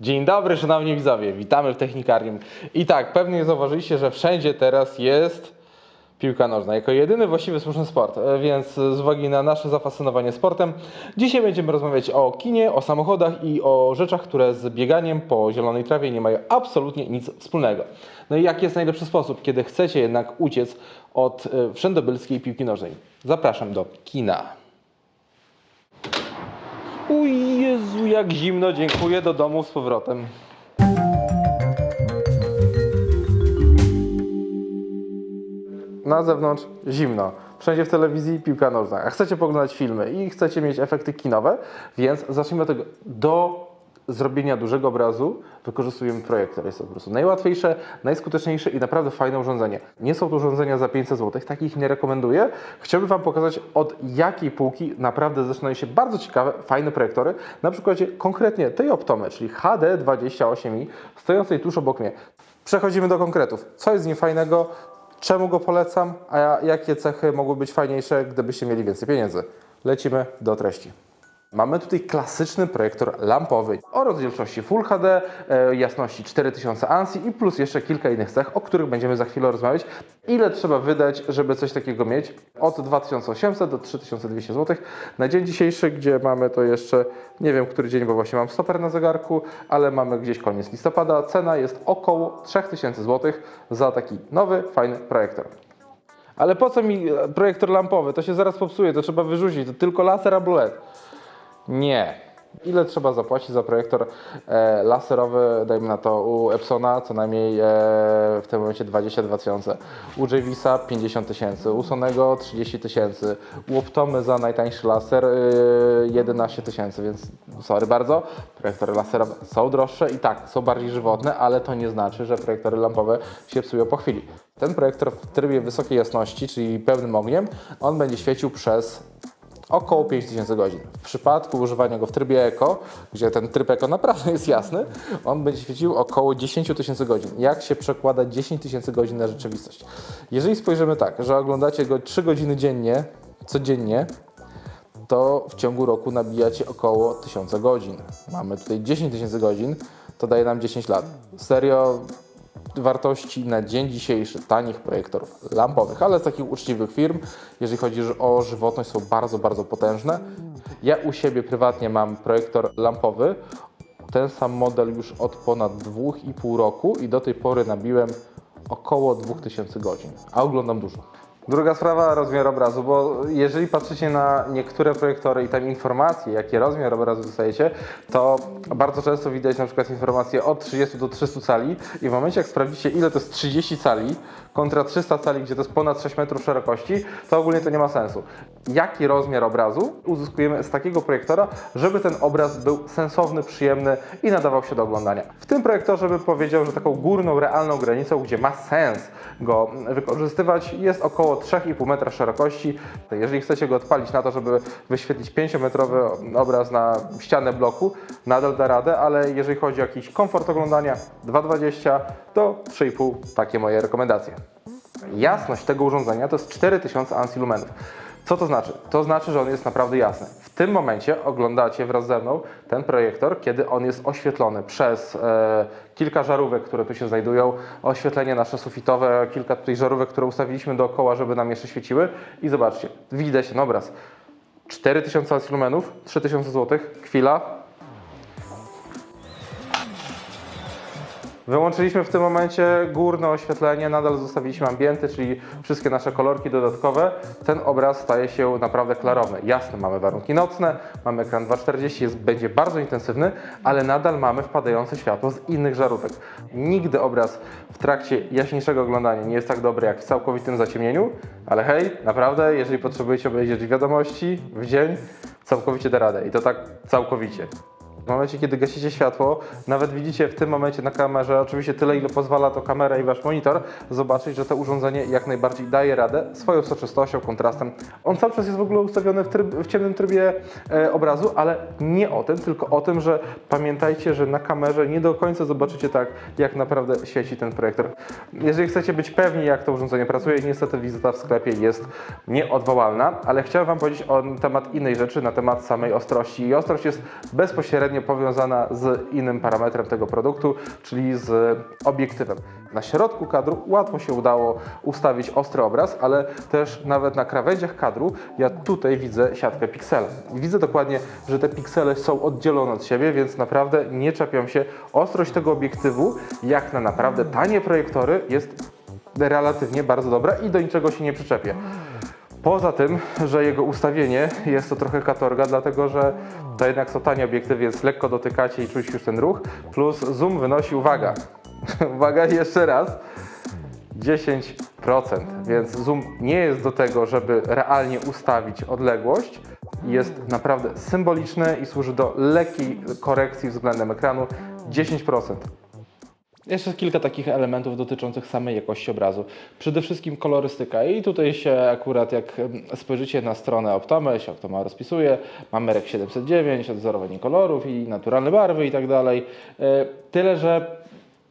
Dzień dobry, szanowni widzowie, witamy w Technikarium. I tak, pewnie zauważyliście, że wszędzie teraz jest piłka nożna, jako jedyny właściwy słuszny sport. E, Więc z uwagi na nasze zafascynowanie sportem, dzisiaj będziemy rozmawiać o kinie, o samochodach i o rzeczach, które z bieganiem po zielonej trawie nie mają absolutnie nic wspólnego. No i jaki jest najlepszy sposób, kiedy chcecie jednak uciec od e, wszędobylskiej piłki nożnej? Zapraszam do kina. Uj, Jezu, jak zimno, dziękuję, do domu z powrotem. Na zewnątrz zimno. Wszędzie w telewizji piłka nożna. A chcecie poglądać filmy i chcecie mieć efekty kinowe, więc zacznijmy od tego. Do zrobienia dużego obrazu wykorzystujemy projektor. Jest to po prostu najłatwiejsze, najskuteczniejsze i naprawdę fajne urządzenie. Nie są to urządzenia za 500 zł, takich nie rekomenduję. Chciałbym Wam pokazać od jakiej półki naprawdę zaczynają się bardzo ciekawe, fajne projektory. Na przykładzie konkretnie tej Optomy, czyli HD28i, stojącej tuż obok mnie. Przechodzimy do konkretów. Co jest z nim fajnego? Czemu go polecam? A jakie cechy mogły być fajniejsze, gdybyście mieli więcej pieniędzy? Lecimy do treści. Mamy tutaj klasyczny projektor lampowy o rozdzielczości Full HD, e, jasności 4000 ANSI i plus jeszcze kilka innych cech, o których będziemy za chwilę rozmawiać. Ile trzeba wydać, żeby coś takiego mieć? Od 2800 do 3200 zł. Na dzień dzisiejszy, gdzie mamy to jeszcze, nie wiem który dzień, bo właśnie mam stoper na zegarku, ale mamy gdzieś koniec listopada, cena jest około 3000 zł za taki nowy, fajny projektor. Ale po co mi e, projektor lampowy? To się zaraz popsuje, to trzeba wyrzucić, to tylko laser albo LED. Nie. Ile trzeba zapłacić za projektor e, laserowy, dajmy na to u Epsona co najmniej e, w tym momencie 22 tysiące, u Javisa 50 tysięcy, u Sonego 30 tysięcy, u Optomy za najtańszy laser e, 11 tysięcy, więc sorry bardzo, projektory laserowe są droższe i tak, są bardziej żywotne, ale to nie znaczy, że projektory lampowe się psują po chwili. Ten projektor w trybie wysokiej jasności, czyli pełnym ogniem, on będzie świecił przez około 5000 godzin. W przypadku używania go w trybie Eco, gdzie ten tryb Eco naprawdę jest jasny, on będzie świecił około 10 tysięcy godzin. Jak się przekłada 10 tysięcy godzin na rzeczywistość? Jeżeli spojrzymy tak, że oglądacie go 3 godziny dziennie, codziennie, to w ciągu roku nabijacie około 1000 godzin. Mamy tutaj 10 tysięcy godzin, to daje nam 10 lat. Serio, wartości na dzień dzisiejszy tanich projektorów lampowych, ale z takich uczciwych firm, jeżeli chodzi o żywotność, są bardzo, bardzo potężne. Ja u siebie prywatnie mam projektor lampowy, ten sam model już od ponad 2,5 roku i do tej pory nabiłem około 2000 godzin, a oglądam dużo. Druga sprawa, rozmiar obrazu, bo jeżeli patrzycie na niektóre projektory i tam informacje, jaki rozmiar obrazu dostajecie, to bardzo często widać na przykład informacje od 30 do 300 cali i w momencie jak sprawdzicie ile to jest 30 cali kontra 300 cali, gdzie to jest ponad 6 metrów szerokości, to ogólnie to nie ma sensu. Jaki rozmiar obrazu uzyskujemy z takiego projektora, żeby ten obraz był sensowny, przyjemny i nadawał się do oglądania. W tym projektorze bym powiedział, że taką górną, realną granicą, gdzie ma sens go wykorzystywać, jest około 3,5 metra szerokości. Jeżeli chcecie go odpalić na to, żeby wyświetlić 5-metrowy obraz na ścianę bloku, nadal da radę, ale jeżeli chodzi o jakiś komfort oglądania 2,20 to 3,5 takie moje rekomendacje. Jasność tego urządzenia to jest 4000 ANSI lumenów. Co to znaczy? To znaczy, że on jest naprawdę jasny. W tym momencie oglądacie wraz ze mną ten projektor, kiedy on jest oświetlony przez e, kilka żarówek, które tu się znajdują, oświetlenie nasze sufitowe, kilka tutaj żarówek, które ustawiliśmy dookoła, żeby nam jeszcze świeciły. I zobaczcie, widać ten obraz. 4000 ANSI lumenów, 3000 zł, chwila, Wyłączyliśmy w tym momencie górne oświetlenie, nadal zostawiliśmy ambienty, czyli wszystkie nasze kolorki dodatkowe. Ten obraz staje się naprawdę klarowny. Jasne, mamy warunki nocne, mamy ekran 240, jest, będzie bardzo intensywny, ale nadal mamy wpadające światło z innych żarówek. Nigdy obraz w trakcie jaśniejszego oglądania nie jest tak dobry jak w całkowitym zaciemnieniu, ale hej, naprawdę, jeżeli potrzebujecie obejrzeć wiadomości w dzień, całkowicie da radę i to tak całkowicie. W momencie, kiedy gasicie światło, nawet widzicie w tym momencie na kamerze, oczywiście tyle, ile pozwala to kamera i wasz monitor, zobaczyć, że to urządzenie jak najbardziej daje radę swoją soczystością, kontrastem. On cały czas jest w ogóle ustawiony w, tryb, w ciemnym trybie e, obrazu, ale nie o tym, tylko o tym, że pamiętajcie, że na kamerze nie do końca zobaczycie tak, jak naprawdę świeci ten projektor. Jeżeli chcecie być pewni, jak to urządzenie pracuje, niestety wizyta w sklepie jest nieodwołalna, ale chciałem Wam powiedzieć o temat innej rzeczy, na temat samej ostrości. I ostrość jest bezpośrednio bezpośrednio powiązana z innym parametrem tego produktu, czyli z obiektywem. Na środku kadru łatwo się udało ustawić ostry obraz, ale też nawet na krawędziach kadru ja tutaj widzę siatkę pikseli. I widzę dokładnie, że te piksele są oddzielone od siebie, więc naprawdę nie czepią się. Ostrość tego obiektywu, jak na naprawdę tanie projektory, jest relatywnie bardzo dobra i do niczego się nie przyczepię. Poza tym, że jego ustawienie jest to trochę katorga, dlatego że to jednak są tanie obiektywy, więc lekko dotykacie i czuć już ten ruch. Plus zoom wynosi, uwaga, uwaga jeszcze raz, 10%, więc zoom nie jest do tego, żeby realnie ustawić odległość. Jest naprawdę symboliczny i służy do lekkiej korekcji względem ekranu 10%. Jeszcze kilka takich elementów dotyczących samej jakości obrazu. Przede wszystkim kolorystyka i tutaj się akurat jak spojrzycie na stronę Optoma, się Optoma rozpisuje, mamy REC 709, odzorowanie kolorów i naturalne barwy i tak dalej. E, Tyle, że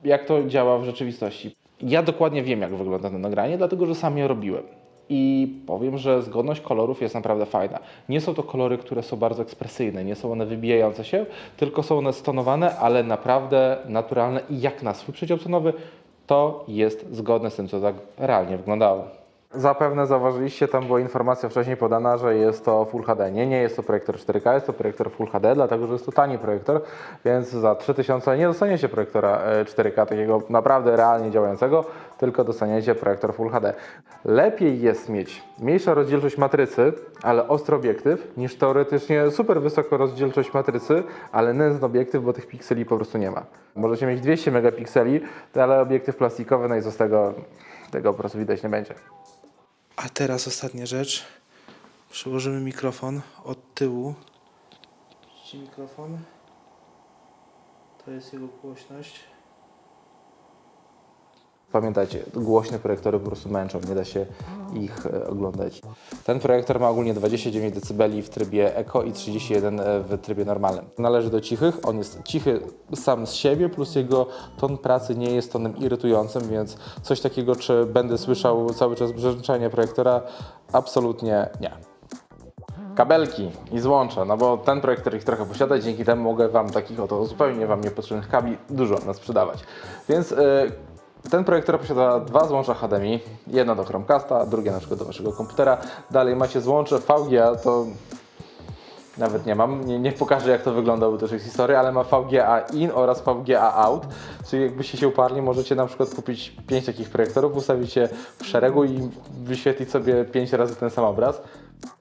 jak to działa w rzeczywistości. Ja dokładnie wiem, jak wygląda to nagranie, dlatego że sam je robiłem. I powiem, że zgodność kolorów jest naprawdę fajna. Nie są to kolory, które są bardzo ekspresyjne, nie są one wybijające się, tylko są one stonowane, ale naprawdę naturalne i jak na swój przedział cenowy, to jest zgodne z tym, co tak realnie wyglądało. Zapewne zauważyliście, tam była informacja wcześniej podana, że jest to Full HD. Nie, nie jest to projektor 4K, jest to projektor Full HD, dlatego że jest to tani projektor, więc za 3000 nie dostaniecie projektora e, 4K, takiego naprawdę realnie działającego, tylko dostaniecie projektor Full HD. Lepiej jest mieć mniejsza rozdzielczość matrycy, ale ostry obiektyw, niż teoretycznie super wysoka rozdzielczość matrycy, ale nędzny obiektyw, bo tych pikseli po prostu nie ma. Możecie mieć 200 megapikseli, ale obiektyw plastikowy, no i z tego, tego po prostu widać nie będzie. A teraz ostatnia rzecz. Przełożymy mikrofon od tyłu. Widzicie mikrofon? To jest jego głośność. Pamiętajcie, głośne projektory po prostu męczą, nie da się ich e, oglądać. Ten projektor ma ogólnie 29 dB w trybie Eco i 31 w trybie normalnym. Należy do cichych, on jest cichy sam z siebie, plus jego ton pracy nie jest tonem irytującym, więc coś takiego, czy będę słyszał cały czas brzęczenie projektora? Absolutnie nie kabelki i złącza, no bo ten projektor ich trochę posiada, dzięki temu mogę Wam takich oto zupełnie Wam niepotrzebnych kabli dużo nas sprzedawać. Więc yy, ten projektor posiada dwa złącza HDMI, jedno do Chromecasta, drugie na przykład do Waszego komputera. Dalej macie złącze VGA, to nawet nie mam, nie, nie pokażę jak to wygląda, bo to już jest historia, ale ma VGA in oraz VGA out, czyli jakbyście się uparli, możecie na przykład kupić pięć takich projektorów, ustawić je w szeregu i wyświetlić sobie pięć razy ten sam obraz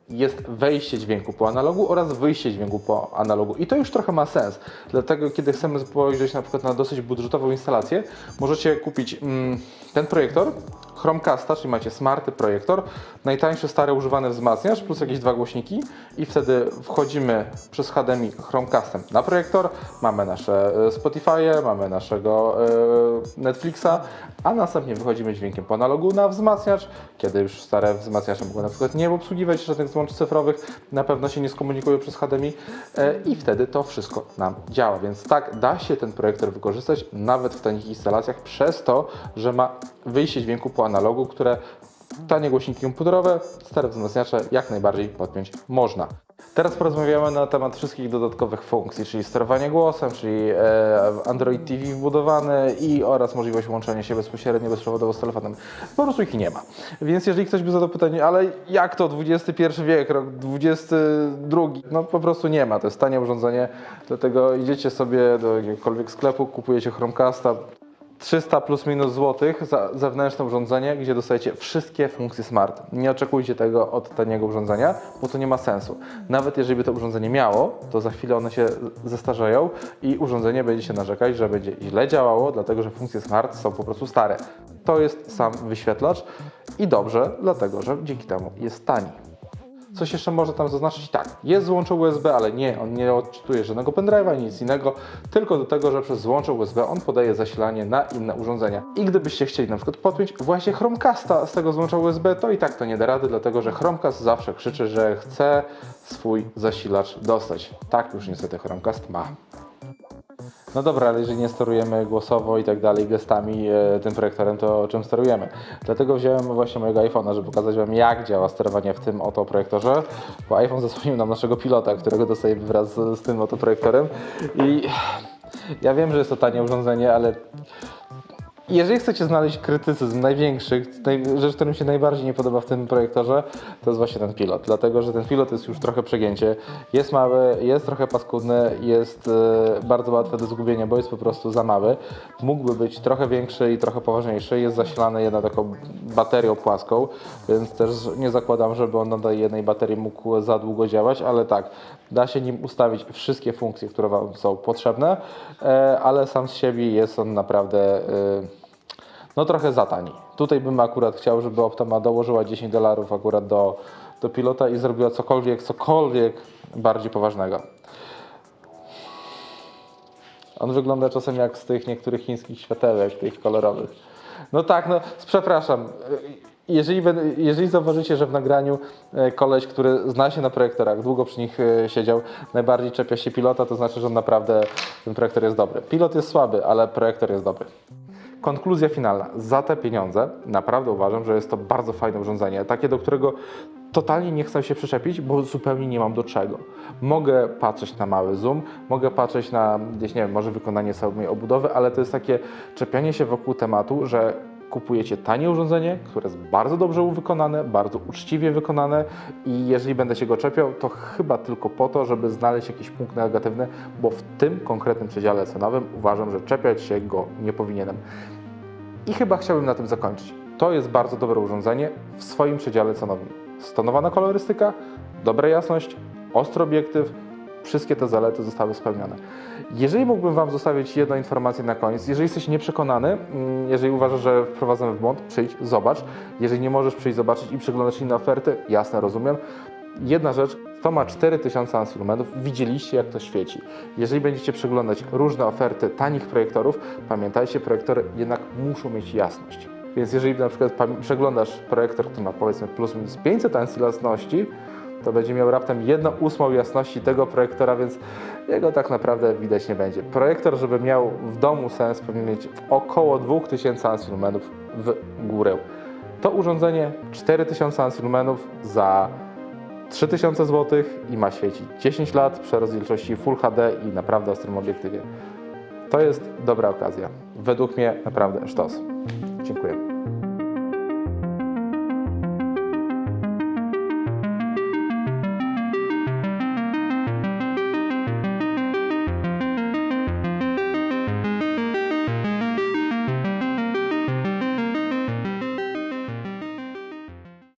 jest wejście dźwięku po analogu oraz wyjście dźwięku po analogu. I to już trochę ma sens. Dlatego, kiedy chcemy spojrzeć na przykład na dosyć budżetową instalację, możecie kupić mm, ten projektor, Chromecasta, czyli macie smarty projektor, najtańszy stary używany wzmacniacz plus jakieś dwa głośniki i wtedy wchodzimy przez HDMI Chromecastem na projektor, mamy nasze e, Spotify'e, mamy naszego e, Netflixa, a następnie wychodzimy dźwiękiem po analogu na wzmacniacz, kiedy już stare wzmacniacze mogą na przykład nie obsługiwać żadnych złącz cyfrowych, na pewno się nie skomunikują przez HDMI e, i wtedy to wszystko nam działa. Więc tak, da się ten projektor wykorzystać nawet w tanich instalacjach przez to, że ma wyjście dźwięku po analogu, które tanie głośniki komputerowe, stare wzmacniacze jak najbardziej podpiąć można. Teraz porozmawiamy na temat wszystkich dodatkowych funkcji, czyli sterowanie głosem, czyli e, Android TV wbudowany i oraz możliwość łączenia się bezpośrednio, bezprzewodowo z telefonem. Po prostu ich nie ma. Więc jeżeli ktoś by zadał pytanie, ale jak to XXI wiek, rok XXI, no po prostu nie ma. To jest tanie urządzenie, dlatego idziecie sobie do jakiegokolwiek sklepu, kupujecie Chromecasta, 300 plus minus złotych za zewnętrzne urządzenie, gdzie dostajecie wszystkie funkcje smart. Nie oczekujcie tego od taniego urządzenia, bo to nie ma sensu. Nawet jeżeli by to urządzenie miało, to za chwilę one się zestarzeją i urządzenie będzie się narzekać, że będzie źle działało, dlatego że funkcje smart są po prostu stare. To jest sam wyświetlacz i dobrze, dlatego że dzięki temu jest tani. Coś jeszcze można tam zaznaczyć? Tak, jest złącze USB, ale nie, on nie odczytuje żadnego pendrive'a, nic innego, tylko do tego, że przez złącze USB on podaje zasilanie na inne urządzenia. I gdybyście chcieli na przykład podpiąć właśnie Chromecasta z tego złącza USB, to i tak to nie da rady, dlatego że Chromecast zawsze krzyczy, że chce swój zasilacz dostać. Tak już niestety Chromecast ma. No dobra, ale jeżeli nie sterujemy głosowo i tak dalej, gestami e, tym projektorem, to czym sterujemy? Dlatego wziąłem właśnie mojego iPhone'a, żeby pokazać Wam, jak działa sterowanie w tym oto projektorze, bo iPhone zasłonił nam naszego pilota, którego dostajemy wraz z, z tym oto projektorem i ja wiem, że jest to tanie urządzenie, ale jeżeli chcecie znaleźć krytycyzm największych, naj, rzecz, która mi się najbardziej nie podoba w tym projektorze, to jest właśnie ten pilot. Dlatego, że ten pilot jest już trochę przegięcie. Jest mały, jest trochę paskudny, jest e, bardzo łatwy do zgubienia, bo jest po prostu za mały. Mógłby być trochę większy i trochę poważniejszy. Jest zasilany jedną taką baterią płaską, więc też nie zakładam, żeby on na jednej baterii mógł za długo działać, ale tak, da się nim ustawić wszystkie funkcje, które Wam są potrzebne, e, ale sam z siebie jest on naprawdę e, no trochę za tani. Tutaj bym akurat chciał, żeby Optoma dołożyła 10 dolarów akurat do, do pilota i zrobiła cokolwiek, cokolwiek bardziej poważnego. On wygląda czasem jak z tych niektórych chińskich światełek, tych kolorowych. No tak, no przepraszam. Jeżeli, jeżeli zauważycie, że w nagraniu e, koleś, który zna się na projektorach, długo przy nich e, siedział, najbardziej czepia się pilota, to znaczy, że on naprawdę ten projektor jest dobry. Pilot jest słaby, ale projektor jest dobry. Konkluzja finalna. Za te pieniądze naprawdę uważam, że jest to bardzo fajne urządzenie. Takie, do którego totalnie nie chcę się przyczepić, bo zupełnie nie mam do czego. Mogę patrzeć na mały zoom, mogę patrzeć na gdzieś, nie wiem, może wykonanie samej obudowy, ale to jest takie czepianie się wokół tematu, że kupujecie tanie urządzenie, które jest bardzo dobrze wykonane, bardzo uczciwie wykonane i jeżeli będę się go czepiał, to chyba tylko po to, żeby znaleźć jakiś punkt negatywny, bo w tym konkretnym przedziale cenowym uważam, że czepiać się go nie powinienem. I chyba chciałbym na tym zakończyć. To jest bardzo dobre urządzenie w swoim przedziale cenowym. Stonowana kolorystyka, dobra jasność, ostry obiektyw, wszystkie te zalety zostały spełnione. Jeżeli mógłbym Wam zostawić jedną informację na koniec, jeżeli jesteś nieprzekonany, mm, jeżeli uważasz, że wprowadzamy w błąd, przyjdź, zobacz. Jeżeli nie możesz przyjść, zobaczyć i przeglądać inne oferty, jasne, rozumiem. Jedna rzecz, to ma 4000 anslumenów, widzieliście jak to świeci. Jeżeli będziecie przeglądać różne oferty tanich projektorów, pamiętajcie, projektory jednak muszą mieć jasność. Więc jeżeli na przykład przeglądasz projektor, który ma powiedzmy plus minus 500 ansli jasności, to będzie miał raptem 1 ósmą jasności tego projektora, więc jego tak naprawdę widać nie będzie. Projektor, żeby miał w domu sens, powinien mieć około 2000 anslumenów w górę. To urządzenie 4000 anslumenów za 3000 zł i ma świecić 10 lat przy rozdzielczości Full HD i naprawdę ostrym obiektywie. To jest dobra okazja. Według mnie naprawdę sztos. Dziękuję.